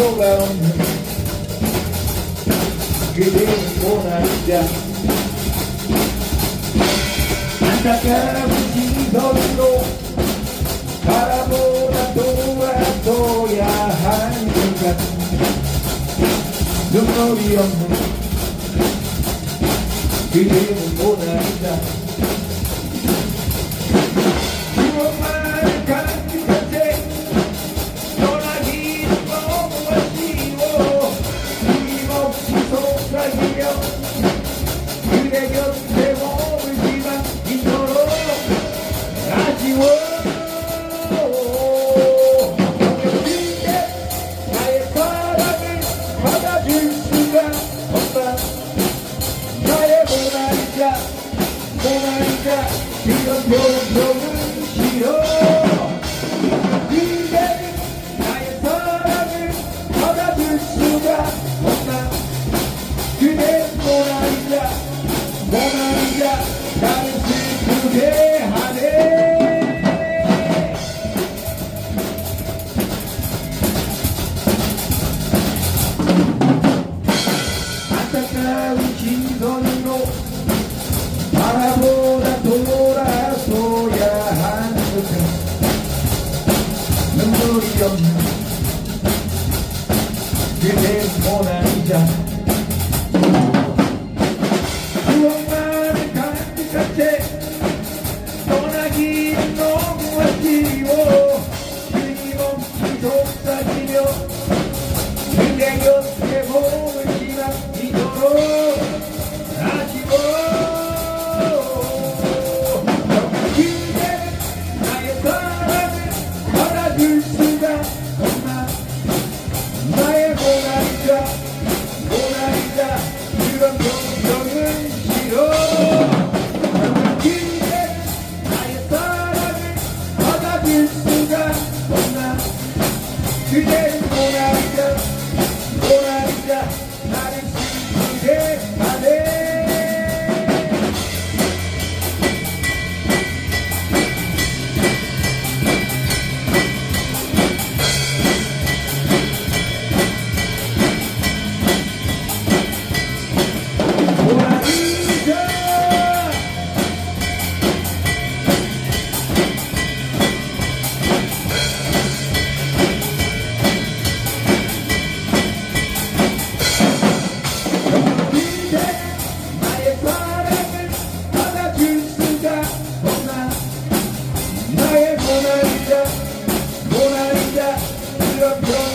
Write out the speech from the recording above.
없는 그대는 모나리자 안타까운 시선으로 바라보다 돌아둬야 하는 순간 눈물이 없는 그대는 모나리자 모나리자 이런 표정은 싫어. 그대는 hallelujah. Give than just. Today, Hallelujah.